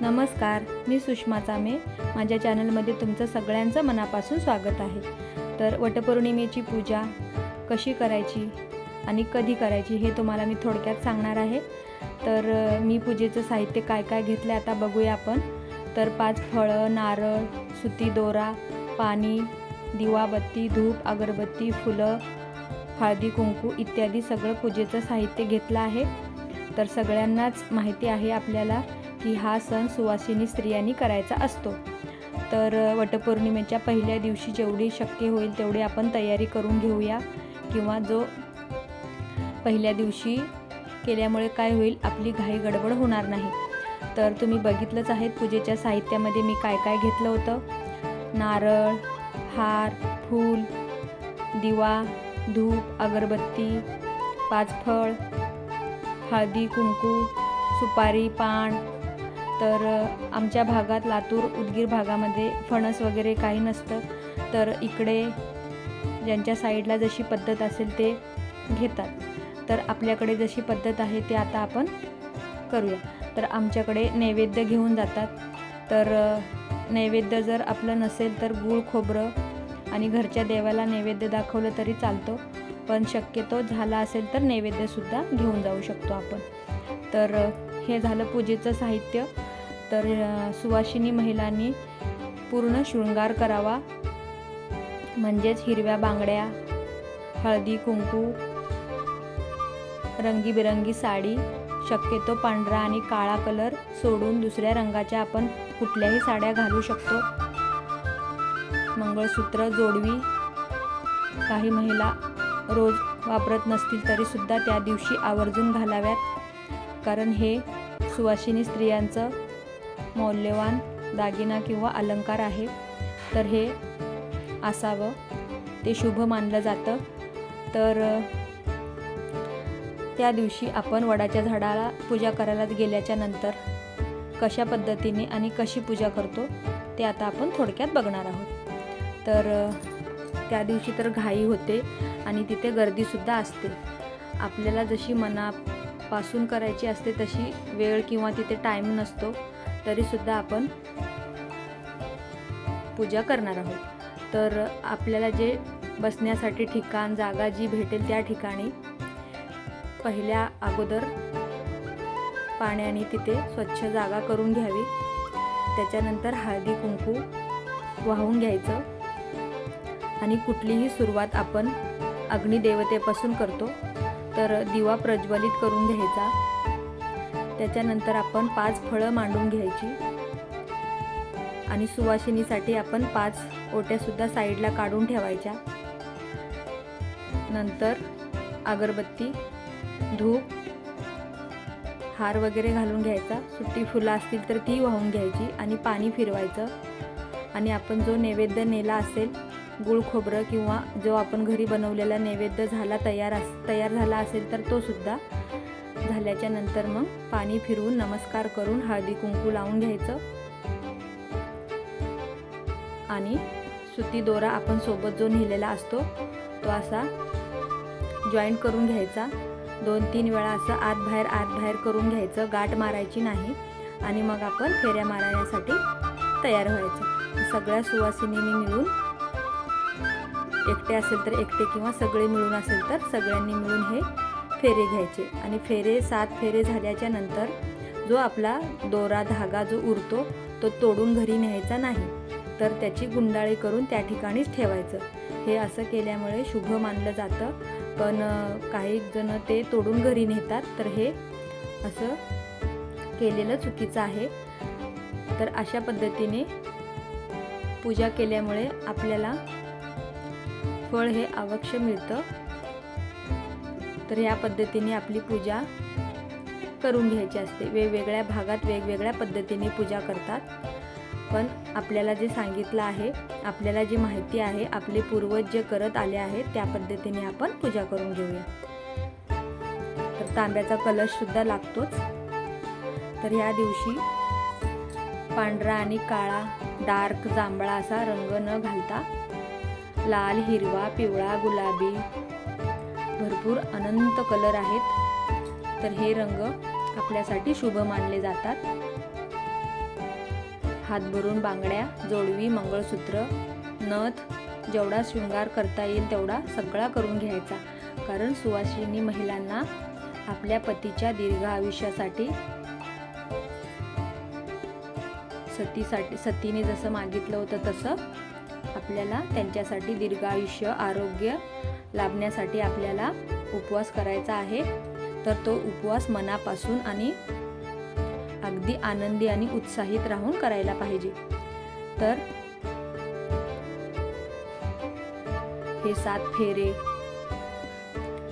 नमस्कार मी सुषमा चामे. माझ्या चॅनलमध्ये तुमचं सगळ्यांचं मनापासून स्वागत आहे. तर वटपौर्णिमेची पूजा कशी करायची आणि कधी करायची हे तुम्हाला मी थोडक्यात सांगणार आहे. तर मी पूजेचं साहित्य काय काय घेतलं आता बघूया आपण. तर पाच फळं नारळ सुती दोरा पाणी दिवाबत्ती धूप अगरबत्ती फुलं हळदी कुंकू इत्यादी सगळं पूजेचं साहित्य घेतलं आहे. तर सगळ्यांनाच माहिती आहे आपल्याला की हा सण सुवासिनी स्त्रियांनी करायचा असतो. तर वटपौर्णिमेच्या पहिल्या दिवशी जेवढी शक्य होईल तेवढी आपण तयारी करून घेऊया. किंवा जो पहिल्या दिवशी केल्यामुळे काय होईल आपली घाई गडबड होणार नाही. तर तुम्ही बघितलंच आहेत पूजेच्या साहित्यामध्ये मी काय काय घेतलं होतं. नारळ हार फूल दिवा धूप अगरबत्ती पाच फळ हळदी कुंकू सुपारी पान तर आमच्या भागात लातूर उदगीर भागामध्ये फणस वगैरे काही नसतं. तर इकडे ज्यांच्या साईडला जशी पद्धत असेल ते घेतात. तर आपल्याकडे जशी पद्धत आहे ते आता आपण करूया. तर आमच्याकडे नैवेद्य घेऊन जातात. तर नैवेद्य जर आपलं नसेल तर गूळ खोबरं आणि घरच्या देवाला नैवेद्य दाखवलं तरी चालतो. पण शक्यतो झाला असेल तर नैवेद्यसुद्धा घेऊन जाऊ शकतो आपण. तर हे झालं पूजेचं साहित्य. तर सुवाशिनी सुवासिनी महिलांनी पूर्ण शृंगार करावा. म्हणजेच हिरव्या बांगड्या हळदी कुंकू रंगीबेरंगी साडी शक्यतो पांढरा आणि काळा कलर सोडून दुसऱ्या रंगाच्या आपण कुठल्याही साड्या घालू शकतो. मंगळसूत्र जोडवी काही महिला रोज वापरत नसतील तरीसुद्धा त्या दिवशी आवर्जून घालाव्यात. कारण हे सुवासिनी स्त्रियांचं मौल्यवान दागिना किंवा अलंकार आहे तर हे असावं. ते शुभ मानलं जातं. तर त्या दिवशी आपण वडाच्या झाडाला पूजा करायला गेल्याच्यानंतर कशा पद्धतीने आणि कशी पूजा करतो ते आता आपण थोडक्यात बघणार आहोत. तर त्या दिवशी तर घाई होते आणि तिथे गर्दीसुद्धा असते. आपल्याला जशी मनापासून करायची असते तशी वेळ किंवा तिथे टाईम नसतो. तरीसुद्धा आपण पूजा करणार आहोत. तर आपल्याला जे बसण्यासाठी ठिकाण जागा जी भेटेल त्या ठिकाणी पहिल्या अगोदर पाण्याने तिथे स्वच्छ जागा करून घ्यावी. त्याच्यानंतर हळदी कुंकू वाहून घ्यायचं. आणि कुठलीही सुरुवात आपण अग्निदेवतेपासून करतो. तर दिवा प्रज्वलित करून घ्यायचा. त्याच्यानंतर आपण पाच फळं मांडून घ्यायची. आणि सुवासिनीसाठी आपण पाच ओट्यासुद्धा साईडला काढून ठेवायच्या. नंतर अगरबत्ती धूप हार वगैरे घालून घ्यायचा. सुट्टी फुलं असतील तर ती वाहून घ्यायची आणि पाणी फिरवायचं. आणि आपण जो नैवेद्य नेला असेल गुळ खोबरं किंवा जो आपण घरी बनवलेला नैवेद्य झाला तयार अस तयार झाला असेल तर तो सुद्धा झाल्याच्यानंतर मग पाणी फिरवून नमस्कार करून हळदी कुंकू लावून घ्यायचं. आणि सुती दोरा आपण सोबत जो नेलेला असतो तो असा जॉईंट करून घ्यायचा. दोन तीन वेळा असं आत बाहेर आत बाहेर करून घ्यायचं. गाठ मारायची नाही. आणि मग आपण फेऱ्या मारण्यासाठी तयार व्हायचं. सगळ्या सुवासिनींनी मिळून एकटे असेल तर एकटे किंवा सगळे मिळून असेल तर सगळ्यांनी मिळून हे फेरे घ्यायचे. आणि फेरे सात फेरे झाल्याच्यानंतर जो आपला दोरा धागा जो उरतो तो तोडून घरी न्यायचा नाही. तर त्याची गुंडाळी करून त्या ठिकाणीच ठेवायचं. हे असं केल्यामुळे शुभ मानलं जातं. पण काही जण ते तोडून घरी नेतात. तर हे असं केलेलं चुकीचं आहे. तर अशा पद्धतीने पूजा केल्यामुळे आपल्याला फळ हे अवश्य मिळतं. तर या पद्धतीने आपली पूजा करून घ्यायची असते. वेगवेगळ्या भागात वेगवेगळ्या पद्धतीने पूजा करतात. पण आपल्याला जे सांगितलं आहे आपल्याला जी माहिती आहे आपले पूर्वज जे करत आले आहेत त्या पद्धतीने आपण पूजा करून घेऊया. तर तांब्याचा कलशसुद्धा लागतोच. तर ह्या दिवशी पांढरा आणि काळा डार्क जांभळा असा रंग न घालता लाल हिरवा पिवळा गुलाबी भरपूर अनंत कलर आहेत. तर हे रंग आपल्यासाठी शुभ मानले जातात. हात भरून बांगड्या जोडवी मंगळसूत्र नथ जेवढा शृंगार करता येईल तेवढा सगळा करून घ्यायचा. कारण सुवासिनी महिलांना आपल्या पतीच्या दीर्घ आयुष्यासाठी सतीसाठी सतीने जसं मागितलं होतं तसं आपल्याला त्यांच्यासाठी दीर्घ आयुष्य आरोग्य लाभण्यासाठी आपल्याला उपवास करायचा आहे. तर तो उपवास मनापासून आणि अगदी आनंदी आणि उत्साहित राहून करायला पाहिजे. तर हे सात फेरे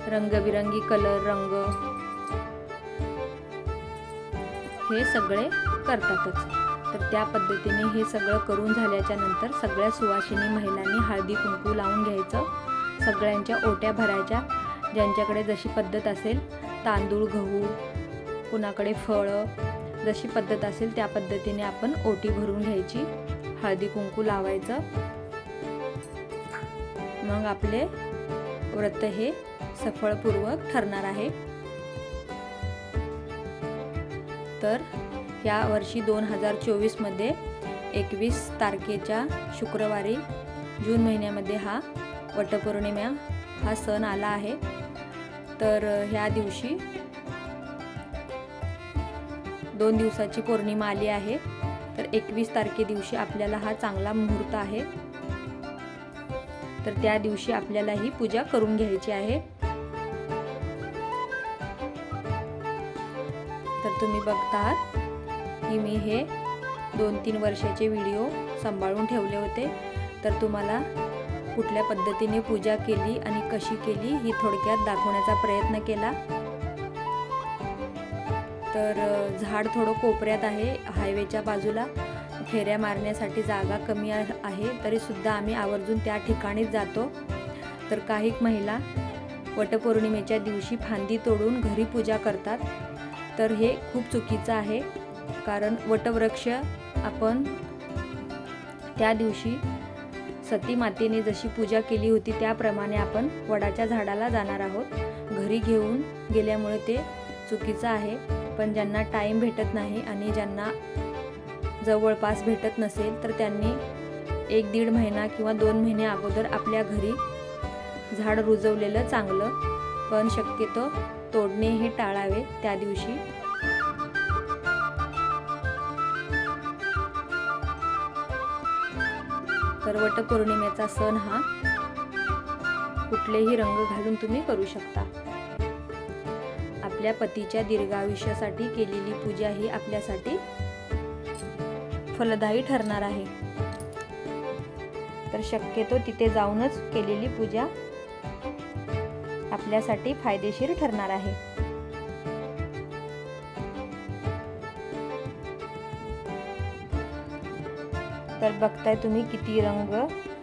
रंगबिरंगी कलर रंग हे सगळे करतातच. तर त्या पद्धतीने हे सगळं करून झाल्याच्यानंतर सगळ्या सुवासिनी महिलांनी हळदी कुंकू लावून घ्यायचं. सगळ्यांच्या ओट्या भरायच्या. ज्यांच्याकडे जशी पद्धत असेल तांदूळ गहू कुणाकडे फळं जशी पद्धत असेल त्या पद्धतीने आपण ओटी भरून घ्यायची. हळदी कुंकू लावायचं. मग आपले व्रत हे सफळपूर्वक ठरणार आहे. तर या वर्षी दोन हजार चोवीसमध्ये एकवीस तारखेच्या शुक्रवारी जून महिन्यामध्ये हा वटपौर्णिमा हा सण आला आहे. तर ह्या दिवशी दोन दिवसाची पौर्णिमा आली आहे. तर एकवीस तारखे दिवशी आपल्याला हा चांगला मुहूर्त आहे. तर त्या दिवशी आपल्याला ही पूजा करून घ्यायची आहे. तर तुम्ही बघतात की मी हे दोन तीन वर्षाचे व्हिडिओ सांभाळून ठेवले होते. तर तुम्हाला कुठल्या पद्धतीने पूजा केली आणि कशी केली ही थोडक्यात दाखवण्याचा प्रयत्न केला. तर झाड थोडं कोपऱ्यात आहे हायवेच्या बाजूला. फेऱ्या मारण्यासाठी जागा कमी आहे तरीसुद्धा आम्ही आवर्जून त्या ठिकाणीच जातो. तर काही महिला वटपौर्णिमेच्या दिवशी फांदी तोडून घरी पूजा करतात. तर हे खूप चुकीचं आहे कारण वटवृक्ष आपण त्या दिवशी सती मातेने जशी पूजा केली होती त्याप्रमाणे आपण वडाच्या झाडाला जाणार आहोत. घरी घेऊन गेल्यामुळे ते चुकीचं आहे. पण ज्यांना टाईम भेटत नाही आणि ज्यांना जवळपास भेटत नसेल तर त्यांनी एक दीड महिना किंवा दोन महिने अगोदर आपल्या घरी झाड रुजवलेलं चांगलं. पण शक्यतो तोडणे हे टाळावे त्या दिवशी. तर वटपौर्णिमेचा सण हा कुठलेही रंग घालून तुम्ही करू शकता. आपल्या पतीच्या दीर्घायुष्यासाठी केलेली पूजा ही आपल्यासाठी फलदायी ठरणार आहे. तर शक्यतो तिथे जाऊनच केलेली पूजा आपल्यासाठी फायदेशीर ठरणार आहे. तर बघताय तुम्ही किती रंग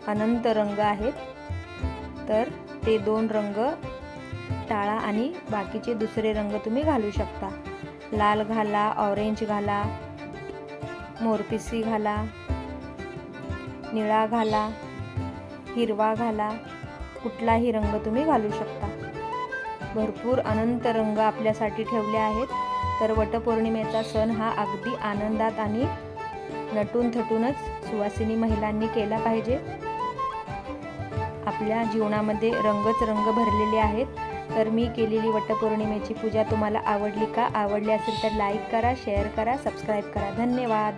अनंत रंग आहेत. तर ते दोन रंग टाळा आणि बाकीचे दुसरे रंग तुम्ही घालू शकता. लाल घाला ऑरेंज घाला मोरपिसी घाला निळा घाला हिरवा घाला कुठलाही रंग तुम्ही घालू शकता. भरपूर अनंत रंग आपल्यासाठी ठेवले आहेत. तर वटपौर्णिमेचा सण हा अगदी आनंदात आणि नटून थटूनच सुवासिनी महिलांनी केला पाहिजे. आपल्या जीवनामध्ये रंगच रंग भरलेले आहेत. तर मी केलेली वटपौर्णिमेची पूजा तुम्हाला आवडली का? आवडली असेल तर लाईक करा शेअर करा सबस्क्राईब करा. धन्यवाद.